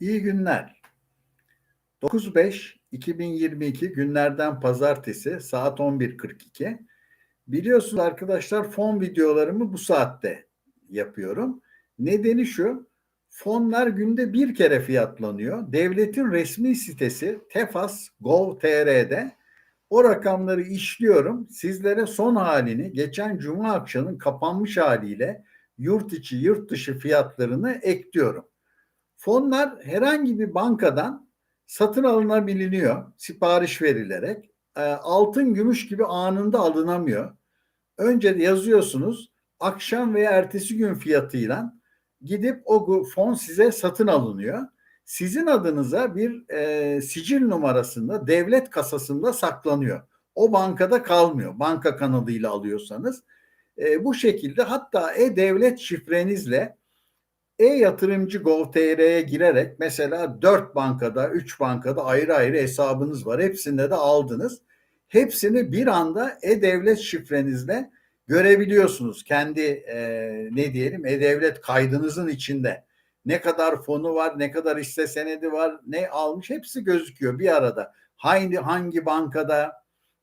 İyi günler. 9-5-2022 günlerden pazartesi saat 11.42. Biliyorsunuz arkadaşlar fon videolarımı bu saatte yapıyorum. Nedeni şu, fonlar günde bir kere fiyatlanıyor. Devletin resmi sitesi tefas.gov.tr'de o rakamları işliyorum. Sizlere son halini geçen cuma akşamının kapanmış haliyle yurt içi yurt dışı fiyatlarını ekliyorum. Fonlar herhangi bir bankadan satın alınabiliyor sipariş verilerek. E, altın, gümüş gibi anında alınamıyor. Önce yazıyorsunuz akşam veya ertesi gün fiyatıyla gidip o fon size satın alınıyor. Sizin adınıza bir e, sicil numarasında devlet kasasında saklanıyor. O bankada kalmıyor. Banka kanalıyla alıyorsanız. E, bu şekilde hatta e-devlet şifrenizle e-yatırımcı Gov.tr'ye girerek mesela 4 bankada, 3 bankada ayrı ayrı hesabınız var. Hepsinde de aldınız. Hepsini bir anda e-devlet şifrenizle görebiliyorsunuz. Kendi e, ne diyelim e-devlet kaydınızın içinde. Ne kadar fonu var, ne kadar hisse senedi var, ne almış hepsi gözüküyor bir arada. Hangi hangi bankada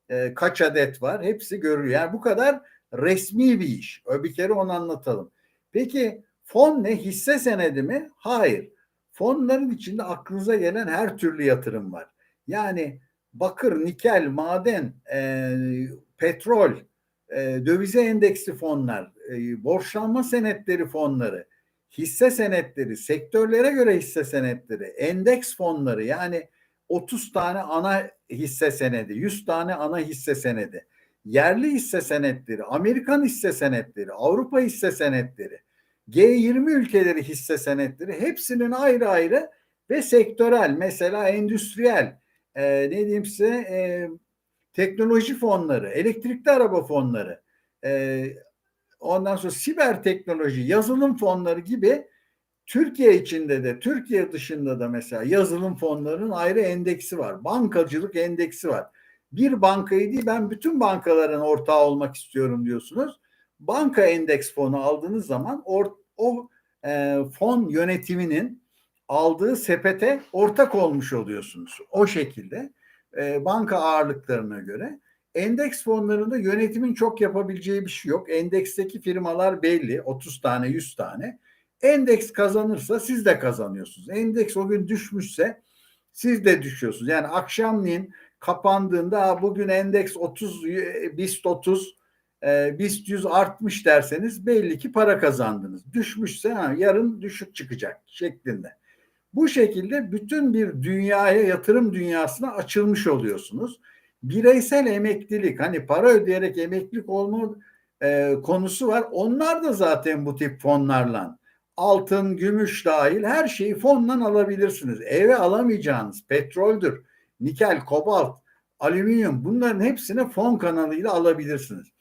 e, kaç adet var hepsi görülüyor. Yani bu kadar resmi bir iş. Bir kere onu anlatalım. Peki Fon ne? Hisse senedi mi? Hayır. Fonların içinde aklınıza gelen her türlü yatırım var. Yani bakır, nikel, maden, e, petrol, e, dövize endeksli fonlar, e, borçlanma senetleri fonları, hisse senetleri, sektörlere göre hisse senetleri, endeks fonları yani 30 tane ana hisse senedi, 100 tane ana hisse senedi, yerli hisse senetleri, Amerikan hisse senetleri, Avrupa hisse senetleri, G20 ülkeleri hisse senetleri hepsinin ayrı ayrı ve sektörel mesela endüstriyel e, ne diyeyim size e, teknoloji fonları, elektrikli araba fonları, e, ondan sonra siber teknoloji, yazılım fonları gibi Türkiye içinde de Türkiye dışında da mesela yazılım fonlarının ayrı endeksi var. Bankacılık endeksi var. Bir bankayı değil ben bütün bankaların ortağı olmak istiyorum diyorsunuz banka endeks fonu aldığınız zaman or, o e, fon yönetiminin aldığı sepete ortak olmuş oluyorsunuz. O şekilde e, banka ağırlıklarına göre endeks fonlarında yönetimin çok yapabileceği bir şey yok. Endeksteki firmalar belli 30 tane 100 tane. Endeks kazanırsa siz de kazanıyorsunuz. Endeks o gün düşmüşse siz de düşüyorsunuz. Yani akşamleyin kapandığında bugün endeks 30 BIST 30 e, BIST 100 artmış derseniz belli ki para kazandınız. Düşmüşse ha, yarın düşük çıkacak şeklinde. Bu şekilde bütün bir dünyaya yatırım dünyasına açılmış oluyorsunuz. Bireysel emeklilik hani para ödeyerek emeklilik olma e, konusu var. Onlar da zaten bu tip fonlarla altın, gümüş dahil her şeyi fondan alabilirsiniz. Eve alamayacağınız petroldür, nikel, kobalt, alüminyum bunların hepsini fon kanalıyla alabilirsiniz.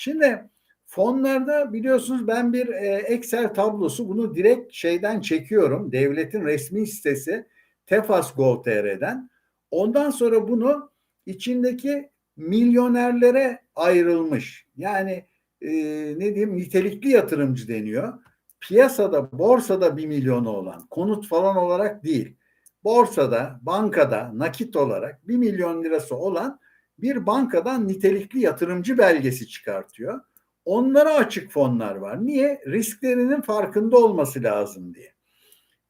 Şimdi fonlarda biliyorsunuz ben bir e, Excel tablosu bunu direkt şeyden çekiyorum. Devletin resmi sitesi tefas.gov.tr'den. Ondan sonra bunu içindeki milyonerlere ayrılmış. Yani e, ne diyeyim nitelikli yatırımcı deniyor. Piyasada, borsada bir milyonu olan, konut falan olarak değil. Borsada, bankada, nakit olarak bir milyon lirası olan bir bankadan nitelikli yatırımcı belgesi çıkartıyor. Onlara açık fonlar var. Niye? Risklerinin farkında olması lazım diye.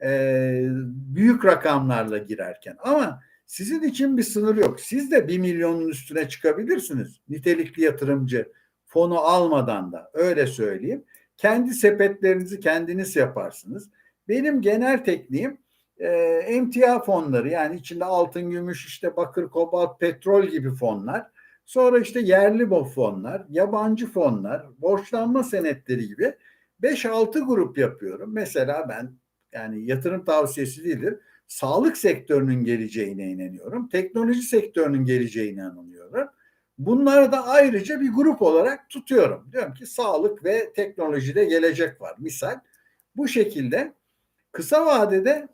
Ee, büyük rakamlarla girerken. Ama sizin için bir sınır yok. Siz de bir milyonun üstüne çıkabilirsiniz. Nitelikli yatırımcı fonu almadan da öyle söyleyeyim. Kendi sepetlerinizi kendiniz yaparsınız. Benim genel tekniğim e, emtia fonları yani içinde altın, gümüş, işte bakır, kobalt, petrol gibi fonlar. Sonra işte yerli bu fonlar, yabancı fonlar, borçlanma senetleri gibi 5-6 grup yapıyorum. Mesela ben yani yatırım tavsiyesi değildir. Sağlık sektörünün geleceğine inanıyorum. Teknoloji sektörünün geleceğine inanıyorum. Bunları da ayrıca bir grup olarak tutuyorum. Diyorum ki sağlık ve teknolojide gelecek var. Misal bu şekilde kısa vadede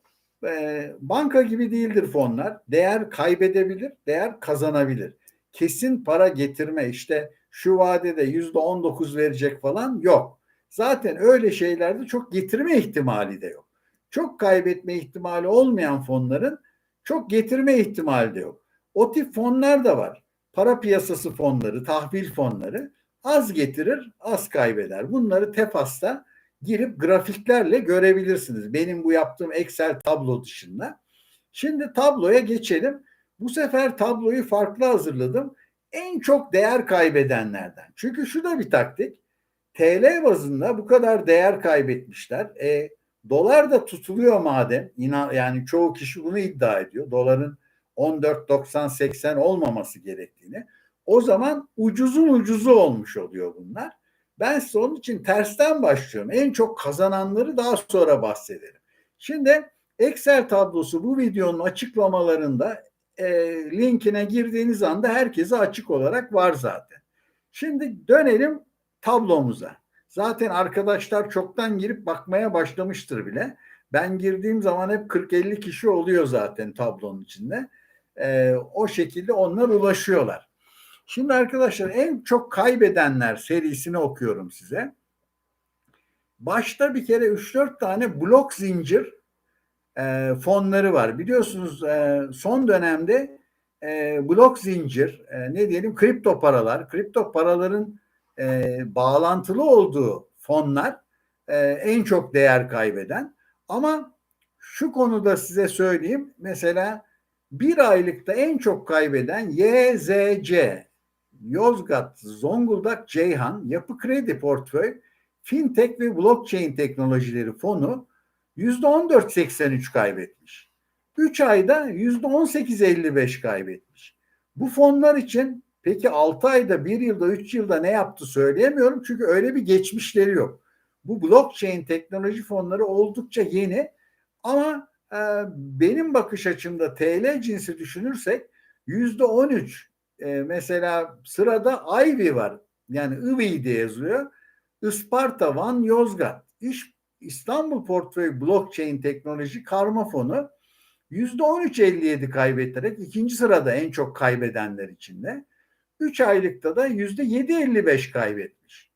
e, banka gibi değildir fonlar. Değer kaybedebilir, değer kazanabilir. Kesin para getirme işte şu vadede yüzde on dokuz verecek falan yok. Zaten öyle şeylerde çok getirme ihtimali de yok. çok kaybetme ihtimali olmayan fonların çok getirme ihtimali de yok. O tip fonlar da var. Para piyasası fonları, tahvil fonları az getirir, az kaybeder. Bunları TEFAS'ta girip grafiklerle görebilirsiniz. Benim bu yaptığım Excel tablo dışında. Şimdi tabloya geçelim. Bu sefer tabloyu farklı hazırladım. En çok değer kaybedenlerden. Çünkü şu da bir taktik. TL bazında bu kadar değer kaybetmişler. E, dolar da tutuluyor madem. İnan, yani çoğu kişi bunu iddia ediyor. Doların 14.90-80 olmaması gerektiğini. O zaman ucuzun ucuzu olmuş oluyor bunlar. Ben size onun için tersten başlıyorum. En çok kazananları daha sonra bahsedelim. Şimdi Excel tablosu bu videonun açıklamalarında e, linkine girdiğiniz anda herkese açık olarak var zaten. Şimdi dönelim tablomuza. Zaten arkadaşlar çoktan girip bakmaya başlamıştır bile. Ben girdiğim zaman hep 40-50 kişi oluyor zaten tablonun içinde. E, o şekilde onlar ulaşıyorlar. Şimdi arkadaşlar en çok kaybedenler serisini okuyorum size. Başta bir kere 3-4 tane blok zincir e, fonları var. Biliyorsunuz e, son dönemde e, blok zincir e, ne diyelim kripto paralar, kripto paraların e, bağlantılı olduğu fonlar e, en çok değer kaybeden. Ama şu konuda size söyleyeyim mesela bir aylıkta en çok kaybeden YZC Yozgat, Zonguldak, Ceyhan, Yapı Kredi Portföy, Fintech ve Blockchain Teknolojileri Fonu %14.83 kaybetmiş. 3 ayda %18.55 kaybetmiş. Bu fonlar için peki 6 ayda, 1 yılda, 3 yılda ne yaptı söyleyemiyorum. Çünkü öyle bir geçmişleri yok. Bu blockchain teknoloji fonları oldukça yeni ama e, benim bakış açımda TL cinsi düşünürsek %13 e, mesela sırada Ivy var. Yani Ivy diye yazılıyor. Isparta, Van, Yozgat. İş İstanbul Portföy Blockchain Teknoloji Karma Fonu %13.57 kaybettirerek ikinci sırada en çok kaybedenler içinde. 3 aylıkta da %7.55 kaybetmiş.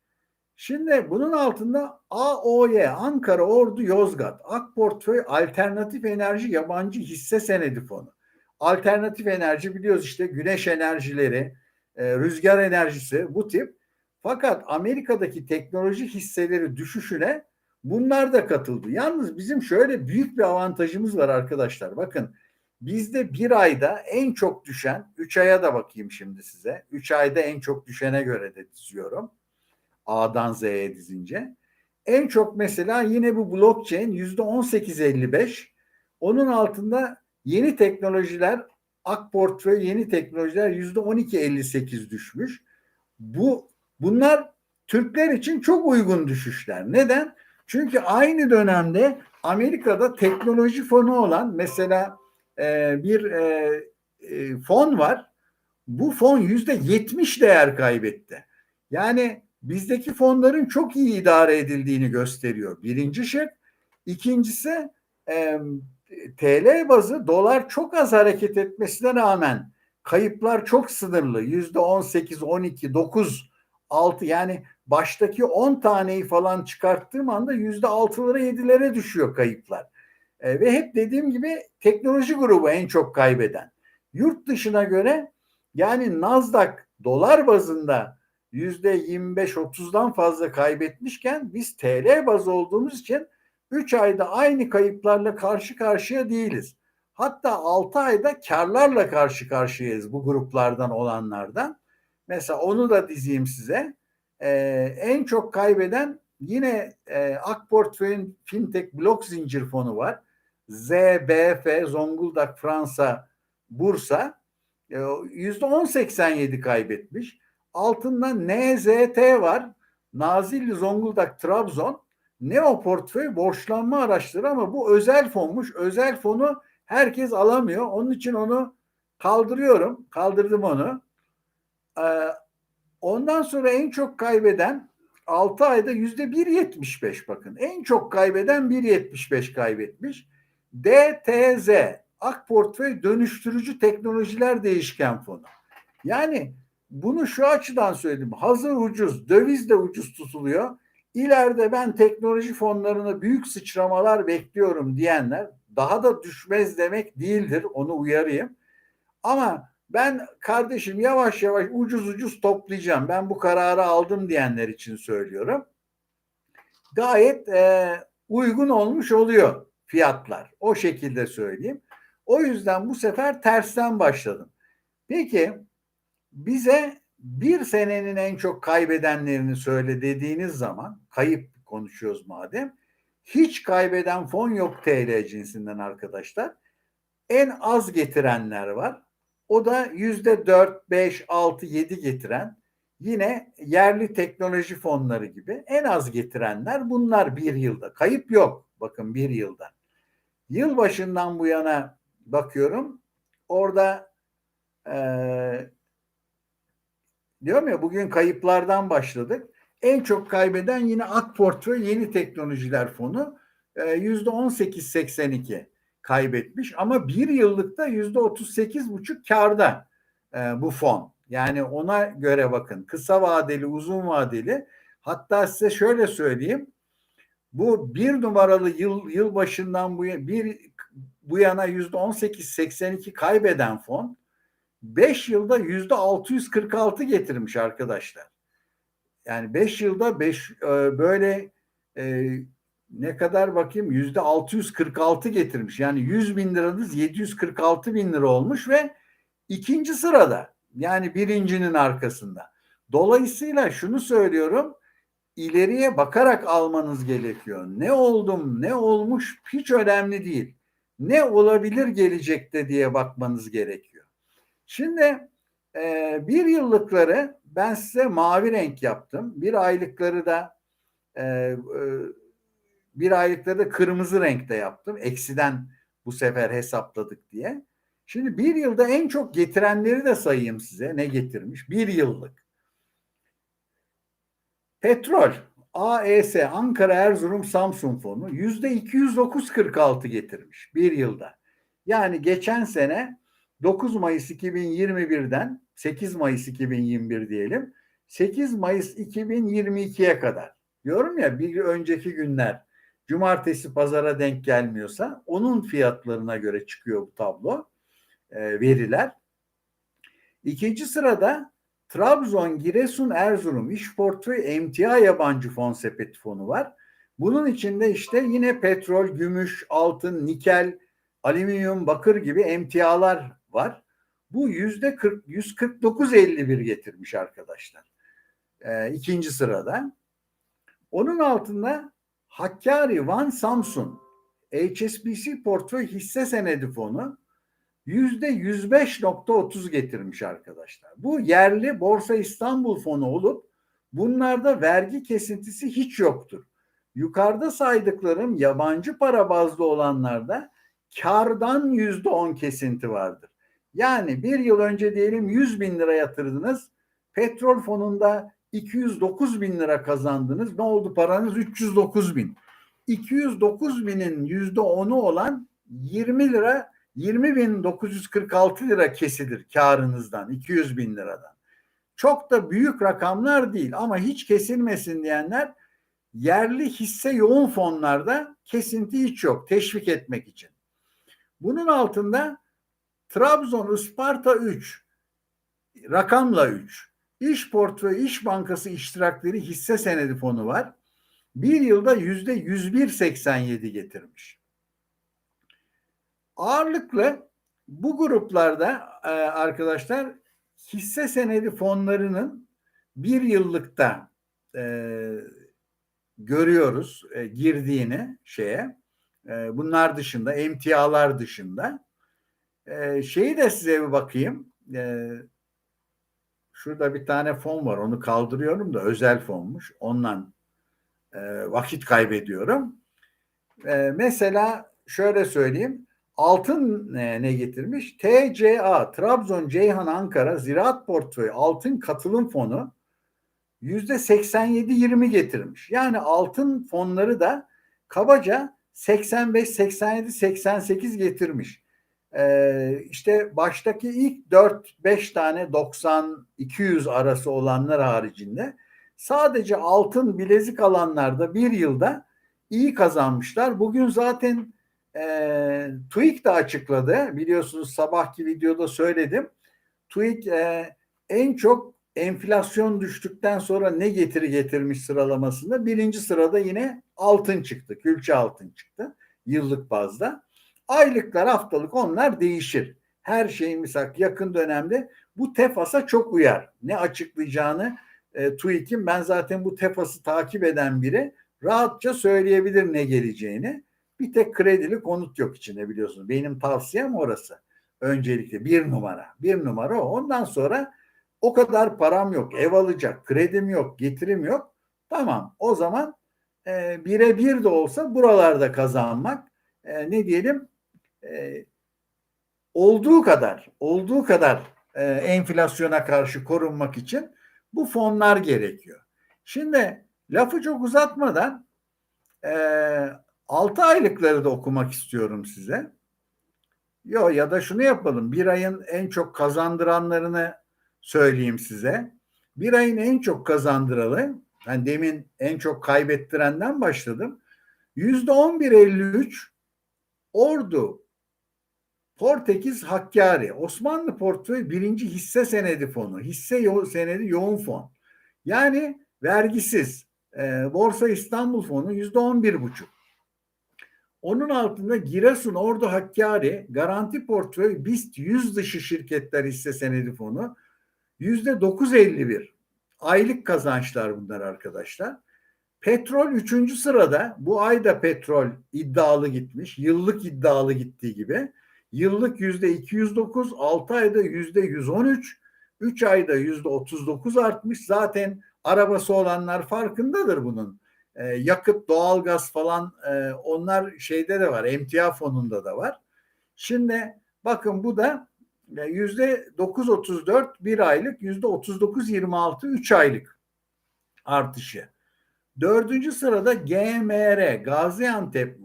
Şimdi bunun altında AOY, Ankara Ordu Yozgat, Ak Portföy Alternatif Enerji Yabancı Hisse Senedi Fonu. Alternatif enerji biliyoruz işte güneş enerjileri, e, rüzgar enerjisi bu tip. Fakat Amerika'daki teknoloji hisseleri düşüşüne bunlar da katıldı. Yalnız bizim şöyle büyük bir avantajımız var arkadaşlar. Bakın bizde bir ayda en çok düşen, üç aya da bakayım şimdi size. Üç ayda en çok düşene göre de diziyorum. A'dan Z'ye dizince. En çok mesela yine bu blockchain yüzde 18.55. Onun altında Yeni teknolojiler ak portföy yeni teknolojiler yüzde 12.58 düşmüş. Bu bunlar Türkler için çok uygun düşüşler. Neden? Çünkü aynı dönemde Amerika'da teknoloji fonu olan mesela e, bir e, e, fon var. Bu fon yüzde 70 değer kaybetti. Yani bizdeki fonların çok iyi idare edildiğini gösteriyor. Birinci şık. İkincisi e, TL bazı dolar çok az hareket etmesine rağmen kayıplar çok sınırlı. Yüzde 18, 12, 9, 6 yani baştaki 10 taneyi falan çıkarttığım anda yüzde 6'lara 7'lere düşüyor kayıplar. E, ve hep dediğim gibi teknoloji grubu en çok kaybeden. Yurt dışına göre yani Nasdaq dolar bazında yüzde 25-30'dan fazla kaybetmişken biz TL baz olduğumuz için 3 ayda aynı kayıplarla karşı karşıya değiliz. Hatta 6 ayda karlarla karşı karşıyayız bu gruplardan olanlardan. Mesela onu da dizeyim size. Ee, en çok kaybeden yine e, Ak Portföy'ün Fintech Blok Zincir Fonu var. ZBF, Zonguldak, Fransa, Bursa. E, yüzde 10.87 kaybetmiş. Altında NZT var. Nazilli, Zonguldak, Trabzon. Neo portföy borçlanma araçları ama bu özel fonmuş. Özel fonu herkes alamıyor. Onun için onu kaldırıyorum. Kaldırdım onu. Ee, ondan sonra en çok kaybeden 6 ayda yüzde 1.75 bakın. En çok kaybeden 1.75 kaybetmiş. DTZ Ak Portföy Dönüştürücü Teknolojiler Değişken Fonu. Yani bunu şu açıdan söyledim. Hazır ucuz, döviz de ucuz tutuluyor İleride ben teknoloji fonlarına büyük sıçramalar bekliyorum diyenler daha da düşmez demek değildir. Onu uyarayım. Ama ben kardeşim yavaş yavaş ucuz ucuz toplayacağım. Ben bu kararı aldım diyenler için söylüyorum. Gayet e, uygun olmuş oluyor fiyatlar. O şekilde söyleyeyim. O yüzden bu sefer tersten başladım. Peki bize bir senenin en çok kaybedenlerini söyle dediğiniz zaman kayıp konuşuyoruz madem. Hiç kaybeden fon yok TL cinsinden arkadaşlar. En az getirenler var. O da yüzde dört, beş, altı, yedi getiren yine yerli teknoloji fonları gibi en az getirenler bunlar bir yılda. Kayıp yok bakın bir yılda. Yıl başından bu yana bakıyorum orada e, diyorum ya bugün kayıplardan başladık. En çok kaybeden yine Ak Portföy Yeni Teknolojiler Fonu yüzde 18.82 kaybetmiş ama bir yıllıkta yüzde 38 buçuk karda e, bu fon. Yani ona göre bakın kısa vadeli uzun vadeli hatta size şöyle söyleyeyim bu bir numaralı yıl yıl başından bu bir bu yana yüzde 18.82 kaybeden fon 5 yılda yüzde 646 getirmiş arkadaşlar. Yani 5 yılda 5 e, böyle e, ne kadar bakayım yüzde 646 getirmiş. Yani 100 bin liranız 746 bin lira olmuş ve ikinci sırada yani birincinin arkasında. Dolayısıyla şunu söylüyorum ileriye bakarak almanız gerekiyor. Ne oldum ne olmuş hiç önemli değil. Ne olabilir gelecekte diye bakmanız gerekiyor. Şimdi e, bir yıllıkları ben size mavi renk yaptım. Bir aylıkları da e, e, bir aylıkları da kırmızı renkte yaptım. Eksiden bu sefer hesapladık diye. Şimdi bir yılda en çok getirenleri de sayayım size. Ne getirmiş? Bir yıllık. Petrol. AES Ankara Erzurum Samsun fonu yüzde 209.46 getirmiş bir yılda. Yani geçen sene 9 Mayıs 2021'den 8 Mayıs 2021 diyelim 8 Mayıs 2022'ye kadar diyorum ya bir önceki günler cumartesi pazara denk gelmiyorsa onun fiyatlarına göre çıkıyor bu tablo e, veriler. İkinci sırada Trabzon, Giresun, Erzurum İş Portföy Emtia Yabancı Fon Sepeti Fonu var. Bunun içinde işte yine petrol, gümüş, altın, nikel, alüminyum, bakır gibi emtialar var. Bu yüzde 40, 149.51 getirmiş arkadaşlar. Ee, ikinci sırada. Onun altında Hakkari, Van, Samsun HSBC Portföy Hisse Senedi Fonu yüzde 105.30 getirmiş arkadaşlar. Bu yerli Borsa İstanbul fonu olup bunlarda vergi kesintisi hiç yoktur. Yukarıda saydıklarım yabancı para bazlı olanlarda kardan yüzde on kesinti vardır. Yani bir yıl önce diyelim 100 bin lira yatırdınız. Petrol fonunda 209 bin lira kazandınız. Ne oldu paranız? 309 bin. 209 binin yüzde onu olan 20 lira 20.946 lira kesilir karınızdan 200 bin liradan. Çok da büyük rakamlar değil ama hiç kesilmesin diyenler yerli hisse yoğun fonlarda kesinti hiç yok teşvik etmek için. Bunun altında Trabzon Isparta 3 rakamla 3 İş Portföy İş Bankası iştirakleri hisse senedi fonu var. Bir yılda yüzde 101.87 getirmiş. Ağırlıklı bu gruplarda e, arkadaşlar hisse senedi fonlarının bir yıllıkta e, görüyoruz e, girdiğini şeye. E, bunlar dışında, emtialar dışında. E, şeyi de size bir bakayım. E, şurada bir tane fon var. Onu kaldırıyorum da özel fonmuş. Ondan e, vakit kaybediyorum. E, mesela şöyle söyleyeyim. Altın ne, ne getirmiş? TCA, Trabzon Ceyhan Ankara Ziraat Portföyü Altın Katılım Fonu yüzde 87-20 getirmiş. Yani altın fonları da kabaca 85, 87, 88 getirmiş. Ee, işte baştaki ilk 4-5 tane 90-200 arası olanlar haricinde sadece altın bilezik alanlarda bir yılda iyi kazanmışlar. Bugün zaten e, TÜİK de açıkladı. Biliyorsunuz sabahki videoda söyledim. TÜİK e, en çok enflasyon düştükten sonra ne getiri getirmiş sıralamasında birinci sırada yine altın çıktı. Külçe altın çıktı yıllık bazda. Aylıklar haftalık onlar değişir. Her şeyin mesela yakın dönemde bu TEFAS'a çok uyar. Ne açıklayacağını e, TÜİK'in ben zaten bu TEFAS'ı takip eden biri rahatça söyleyebilir ne geleceğini. Bir tek kredili konut yok içinde biliyorsunuz. Benim tavsiyem orası. Öncelikle bir numara. Bir numara o. Ondan sonra o kadar param yok. Ev alacak. Kredim yok. Getirim yok. Tamam. O zaman e, bire bir de olsa buralarda kazanmak e, ne diyelim e, olduğu kadar olduğu kadar e, enflasyona karşı korunmak için bu fonlar gerekiyor. Şimdi lafı çok uzatmadan e, 6 aylıkları da okumak istiyorum size. Yo ya da şunu yapalım. Bir ayın en çok kazandıranlarını söyleyeyim size. Bir ayın en çok kazandıralı, ben demin en çok kaybettirenden başladım. Yüzde on bir elli üç Ordu, Portekiz, Hakkari, Osmanlı Portföy birinci hisse senedi fonu, hisse yo senedi yoğun fon. Yani vergisiz. E, Borsa İstanbul fonu yüzde on bir buçuk. Onun altında Giresun, Ordu, Hakkari, Garanti Portföy, BIST 100 dışı şirketler hisse senedi fonu yüzde 9.51. Aylık kazançlar bunlar arkadaşlar. Petrol üçüncü sırada. Bu ayda petrol iddialı gitmiş. Yıllık iddialı gittiği gibi. Yıllık yüzde 209, 6 ayda yüzde 113, 3 ayda yüzde 39 artmış. Zaten arabası olanlar farkındadır bunun. E, yakıt, doğalgaz falan e, onlar şeyde de var. Emtia fonunda da var. Şimdi bakın bu da yüzde 9.34 bir aylık, yüzde 39.26 üç aylık artışı. Dördüncü sırada GMR, Gaziantep,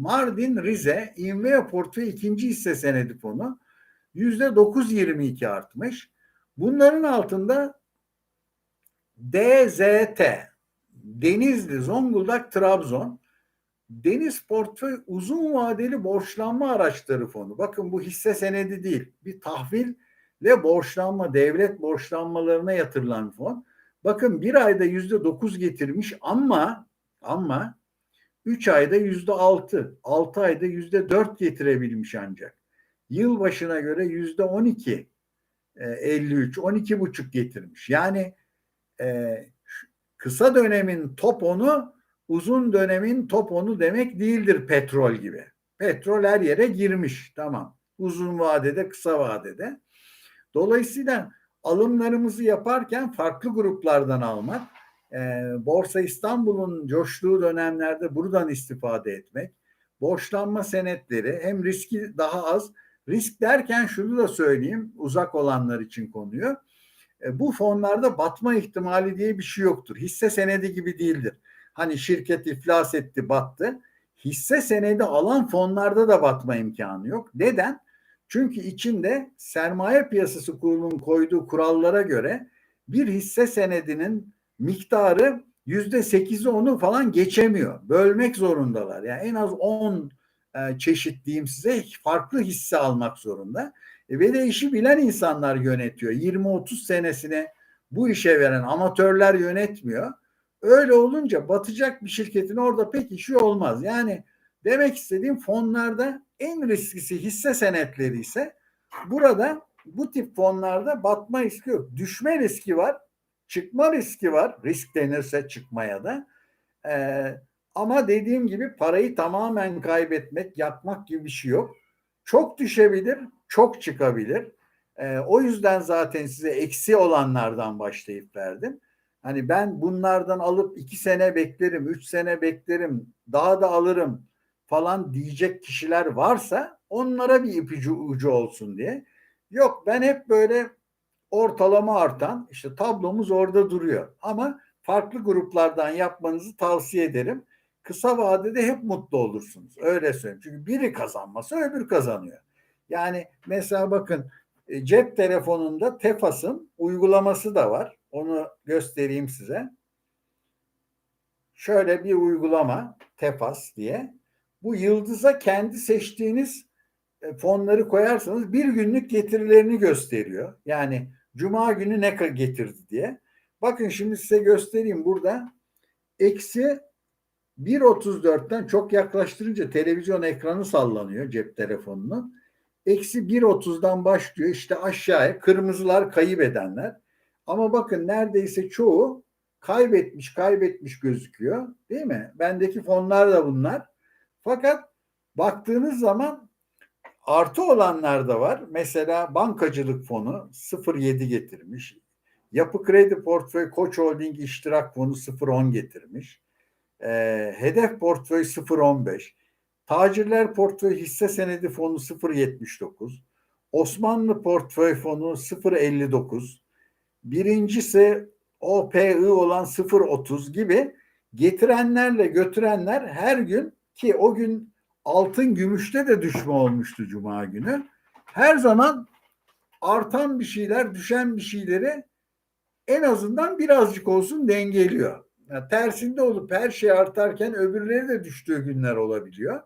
Mardin, Rize, İnve Portföy ikinci hisse senedi fonu yüzde 9.22 artmış. Bunların altında DZT, Denizli, Zonguldak, Trabzon, Deniz Portföy Uzun Vadeli Borçlanma Araçları Fonu. Bakın bu hisse senedi değil. Bir tahvil ve borçlanma, devlet borçlanmalarına yatırılan fon. Bakın bir ayda yüzde dokuz getirmiş ama ama üç ayda yüzde altı, altı ayda yüzde dört getirebilmiş ancak. Yıl başına göre yüzde on iki, e, elli üç, on iki buçuk getirmiş. Yani e, kısa dönemin top onu uzun dönemin top onu demek değildir petrol gibi. Petrol her yere girmiş tamam. Uzun vadede kısa vadede. Dolayısıyla alımlarımızı yaparken farklı gruplardan almak, e, Borsa İstanbul'un coştuğu dönemlerde buradan istifade etmek, borçlanma senetleri hem riski daha az, risk derken şunu da söyleyeyim uzak olanlar için konuyu. E, bu fonlarda batma ihtimali diye bir şey yoktur. Hisse senedi gibi değildir. Hani şirket iflas etti, battı. Hisse senedi alan fonlarda da batma imkanı yok. Neden? Çünkü içinde sermaye piyasası kurulunun koyduğu kurallara göre bir hisse senedinin miktarı yüzde sekizi onu falan geçemiyor. Bölmek zorundalar. Yani en az on e, çeşit diyeyim size farklı hisse almak zorunda. E, ve de işi bilen insanlar yönetiyor. 20-30 senesine bu işe veren amatörler yönetmiyor. Öyle olunca batacak bir şirketin orada pek işi olmaz. Yani demek istediğim fonlarda en risklisi hisse senetleri ise burada bu tip fonlarda batma riski yok. Düşme riski var. Çıkma riski var. Risk denirse çıkmaya da. Ee, ama dediğim gibi parayı tamamen kaybetmek, yapmak gibi bir şey yok. Çok düşebilir, çok çıkabilir. Ee, o yüzden zaten size eksi olanlardan başlayıp verdim. Hani ben bunlardan alıp iki sene beklerim, üç sene beklerim, daha da alırım falan diyecek kişiler varsa onlara bir ipucu ucu olsun diye. Yok ben hep böyle ortalama artan işte tablomuz orada duruyor. Ama farklı gruplardan yapmanızı tavsiye ederim. Kısa vadede hep mutlu olursunuz. Öyle söyleyeyim. Çünkü biri kazanmasa öbür kazanıyor. Yani mesela bakın e, cep telefonunda Tefas'ın uygulaması da var. Onu göstereyim size. şöyle bir uygulama Tefas diye. Bu yıldıza kendi seçtiğiniz e, fonları koyarsanız bir günlük getirilerini gösteriyor. Yani cuma günü ne getirdi diye. Bakın şimdi size göstereyim burada. Eksi 1.34'ten çok yaklaştırınca televizyon ekranı sallanıyor cep telefonunun. Eksi 1.30'dan başlıyor işte aşağıya kırmızılar kayıp edenler. Ama bakın neredeyse çoğu kaybetmiş kaybetmiş gözüküyor değil mi? Bendeki fonlar da bunlar. Fakat baktığınız zaman artı olanlar da var. Mesela bankacılık fonu 0.7 getirmiş. Yapı Kredi Portföy Koç Holding İştirak Fonu 0.10 getirmiş. E, hedef portföy 0.15. Tacirler Portföy Hisse Senedi Fonu 0.79. Osmanlı Portföy Fonu 0.59. Birincisi OPI olan 0.30 gibi getirenlerle götürenler her gün ki o gün altın gümüşte de düşme olmuştu cuma günü. Her zaman artan bir şeyler, düşen bir şeyleri en azından birazcık olsun dengeliyor. Yani tersinde olup her şey artarken öbürleri de düştüğü günler olabiliyor.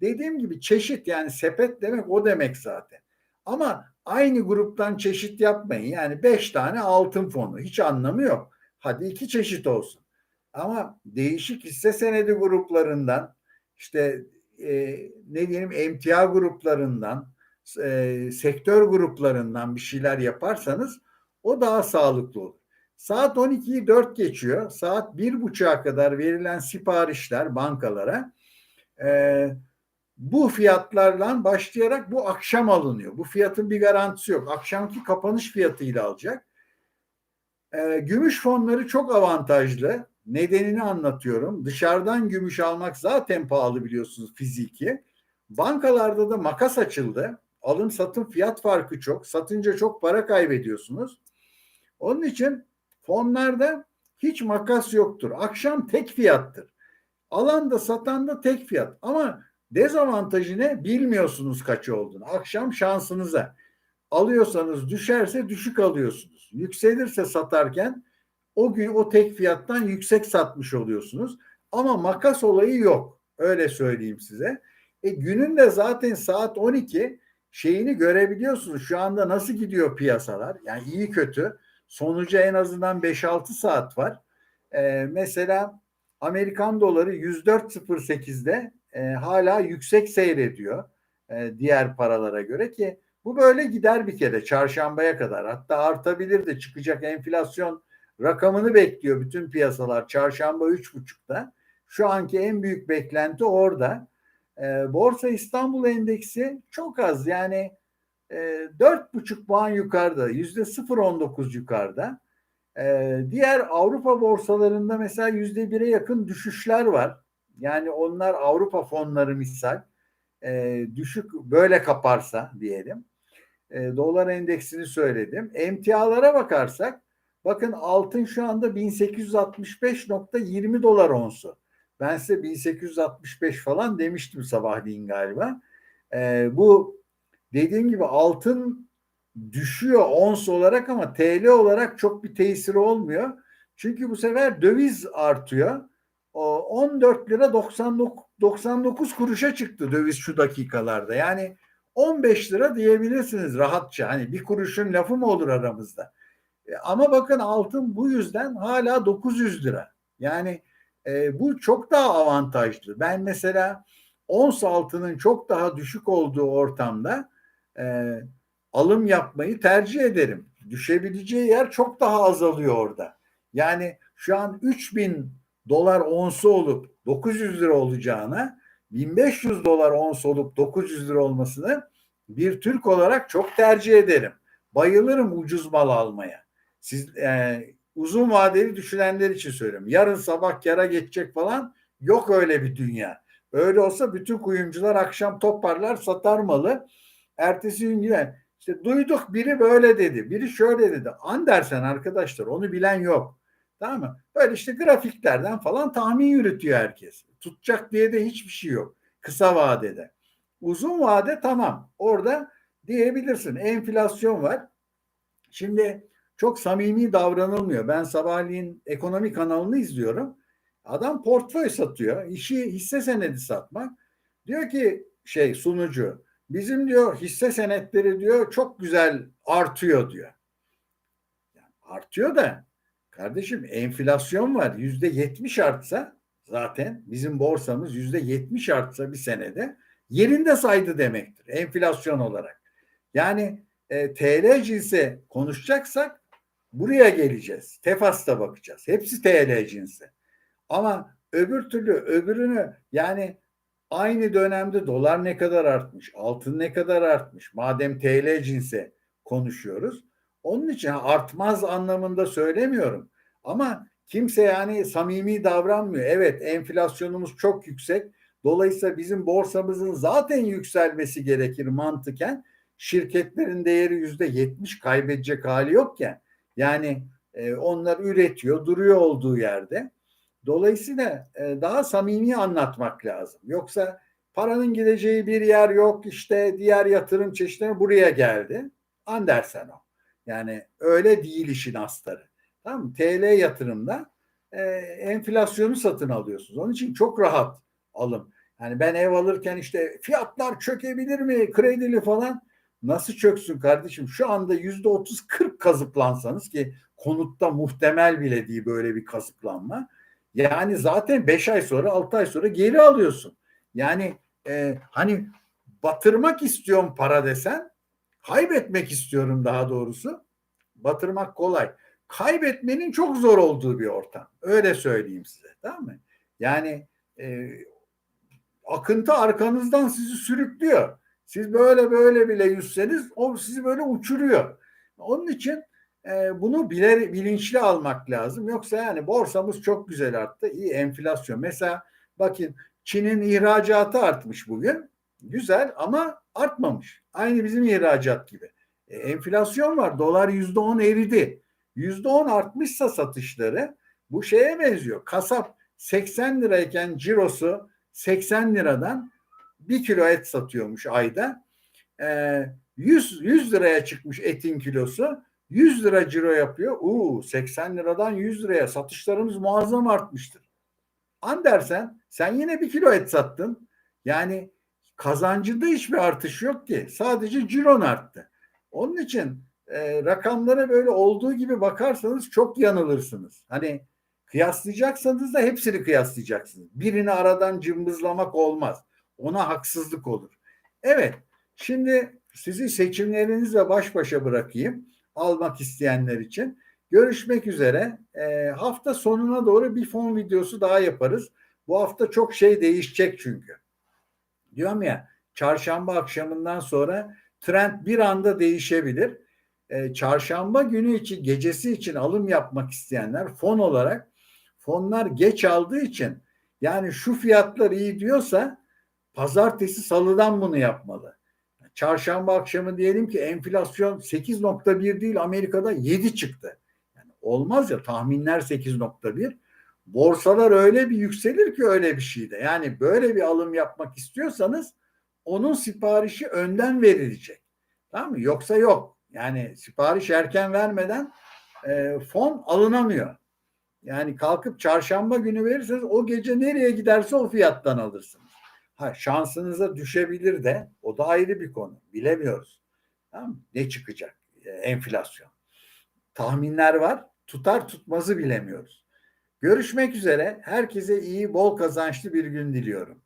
Dediğim gibi çeşit yani sepet demek o demek zaten. Ama aynı gruptan çeşit yapmayın. Yani beş tane altın fonu hiç anlamı yok. Hadi iki çeşit olsun. Ama değişik hisse senedi gruplarından işte e, ne diyelim emtia gruplarından e, sektör gruplarından bir şeyler yaparsanız o daha sağlıklı olur. Saat 12'yi 4 geçiyor. Saat 1.30'a kadar verilen siparişler bankalara e, bu fiyatlarla başlayarak bu akşam alınıyor. Bu fiyatın bir garantisi yok. Akşamki kapanış fiyatıyla alacak. E, gümüş fonları çok avantajlı. Nedenini anlatıyorum. Dışarıdan gümüş almak zaten pahalı biliyorsunuz fiziki. Bankalarda da makas açıldı. Alım satım fiyat farkı çok. Satınca çok para kaybediyorsunuz. Onun için fonlarda hiç makas yoktur. Akşam tek fiyattır. Alan da satan da tek fiyat. Ama dezavantajı ne? Bilmiyorsunuz kaç olduğunu. Akşam şansınıza. Alıyorsanız düşerse düşük alıyorsunuz. Yükselirse satarken o gün o tek fiyattan yüksek satmış oluyorsunuz. Ama makas olayı yok. Öyle söyleyeyim size. E günün de zaten saat 12 şeyini görebiliyorsunuz. Şu anda nasıl gidiyor piyasalar? Yani iyi kötü. Sonucu en azından 5-6 saat var. E, mesela Amerikan doları 104.08'de e, hala yüksek seyrediyor e, diğer paralara göre ki bu böyle gider bir kere çarşambaya kadar. Hatta artabilir de çıkacak enflasyon rakamını bekliyor bütün piyasalar çarşamba 3.5'ta. Şu anki en büyük beklenti orada. E, Borsa İstanbul Endeksi çok az yani e, dört buçuk puan yukarıda yüzde 0.19 yukarıda. E, diğer Avrupa borsalarında mesela yüzde bire yakın düşüşler var. Yani onlar Avrupa fonları misal e, düşük böyle kaparsa diyelim. E, dolar endeksini söyledim. Emtialara bakarsak bakın altın şu anda 1865.20 dolar onsu. Ben size 1865 falan demiştim sabahleyin galiba. E, bu dediğim gibi altın düşüyor ons olarak ama TL olarak çok bir tesiri olmuyor. Çünkü bu sefer döviz artıyor. O 14 lira 99, 99 kuruşa çıktı döviz şu dakikalarda. Yani 15 lira diyebilirsiniz rahatça. Hani bir kuruşun lafı mı olur aramızda? E, ama bakın altın bu yüzden hala 900 lira. Yani e, bu çok daha avantajlı. Ben mesela ons altının çok daha düşük olduğu ortamda e, alım yapmayı tercih ederim. Düşebileceği yer çok daha azalıyor orada. Yani şu an 3000 dolar onsu olup 900 lira olacağına 1500 dolar ons olup 900 lira olmasını bir Türk olarak çok tercih ederim. Bayılırım ucuz mal almaya. Siz e, uzun vadeli düşünenler için söylüyorum. Yarın sabah kara geçecek falan yok öyle bir dünya. Öyle olsa bütün kuyumcular akşam toparlar satar malı. Ertesi gün yine işte duyduk biri böyle dedi, biri şöyle dedi. Andersen arkadaşlar onu bilen yok. Tamam mı? Böyle işte grafiklerden falan tahmin yürütüyor herkes. Tutacak diye de hiçbir şey yok. Kısa vadede. Uzun vade tamam. Orada diyebilirsin. Enflasyon var. Şimdi çok samimi davranılmıyor. Ben sabahleyin ekonomi kanalını izliyorum. Adam portföy satıyor. İşi hisse senedi satmak. Diyor ki şey sunucu bizim diyor hisse senetleri diyor çok güzel artıyor diyor. Yani artıyor da kardeşim enflasyon var yüzde yetmiş artsa zaten bizim borsamız yüzde yetmiş artsa bir senede yerinde saydı demektir enflasyon olarak. Yani e, TL cinsi konuşacaksak buraya geleceğiz. Tefas'ta bakacağız. Hepsi TL cinsi. Ama öbür türlü öbürünü yani aynı dönemde dolar ne kadar artmış, altın ne kadar artmış. Madem TL cinsi konuşuyoruz. Onun için artmaz anlamında söylemiyorum. Ama kimse yani samimi davranmıyor. Evet enflasyonumuz çok yüksek. Dolayısıyla bizim borsamızın zaten yükselmesi gerekir mantıken. Şirketlerin değeri yüzde yetmiş kaybedecek hali yokken. Yani e, onlar üretiyor, duruyor olduğu yerde. Dolayısıyla e, daha samimi anlatmak lazım. Yoksa paranın gideceği bir yer yok. İşte diğer yatırım çeşitleri buraya geldi. Andersen o. Yani öyle değil işin astarı. Tamam? TL yatırımda e, enflasyonu satın alıyorsunuz. Onun için çok rahat alım. Yani ben ev alırken işte fiyatlar çökebilir mi kredili falan nasıl çöksün kardeşim? Şu anda yüzde otuz kırk kazıklansanız ki konutta muhtemel bile değil böyle bir kazıklanma. Yani zaten beş ay sonra altı ay sonra geri alıyorsun. Yani e, hani batırmak istiyorum para desen kaybetmek istiyorum daha doğrusu. Batırmak kolay. Kaybetmenin çok zor olduğu bir ortam. Öyle söyleyeyim size. Tamam mı? Yani e, akıntı arkanızdan sizi sürüklüyor. Siz böyle böyle bile yüzseniz o sizi böyle uçuruyor. Onun için e, bunu biler, bilinçli almak lazım. Yoksa yani borsamız çok güzel arttı. İyi enflasyon. Mesela bakın Çin'in ihracatı artmış bugün. Güzel ama artmamış. Aynı bizim ihracat gibi. E, enflasyon var. Dolar yüzde on eridi. Yüzde on artmışsa satışları bu şeye benziyor. Kasap 80 lirayken cirosu 80 liradan bir kilo et satıyormuş ayda. E, 100, 100 liraya çıkmış etin kilosu. 100 lira ciro yapıyor. Uuu 80 liradan 100 liraya satışlarımız muazzam artmıştır. Andersen sen yine bir kilo et sattın. Yani kazancında hiçbir artış yok ki. Sadece ciron arttı. Onun için e, rakamlara böyle olduğu gibi bakarsanız çok yanılırsınız. Hani kıyaslayacaksanız da hepsini kıyaslayacaksınız. Birini aradan cımbızlamak olmaz. Ona haksızlık olur. Evet, şimdi sizi seçimlerinizle baş başa bırakayım almak isteyenler için. Görüşmek üzere. E, hafta sonuna doğru bir fon videosu daha yaparız. Bu hafta çok şey değişecek çünkü. Diyorum ya çarşamba akşamından sonra trend bir anda değişebilir. E, çarşamba günü için gecesi için alım yapmak isteyenler fon olarak fonlar geç aldığı için yani şu fiyatlar iyi diyorsa pazartesi salıdan bunu yapmalı. Çarşamba akşamı diyelim ki enflasyon 8.1 değil Amerika'da 7 çıktı. Yani olmaz ya tahminler 8.1. Borsalar öyle bir yükselir ki öyle bir şeyde. Yani böyle bir alım yapmak istiyorsanız onun siparişi önden verilecek. Tamam mı? Yoksa yok. Yani sipariş erken vermeden e, fon alınamıyor. Yani kalkıp çarşamba günü verirseniz o gece nereye giderse o fiyattan alırsınız. Ha, şansınıza düşebilir de o da ayrı bir konu. Bilemiyoruz. Tamam mı? Ne çıkacak? E, enflasyon. Tahminler var. Tutar tutmazı bilemiyoruz. Görüşmek üzere. Herkese iyi, bol kazançlı bir gün diliyorum.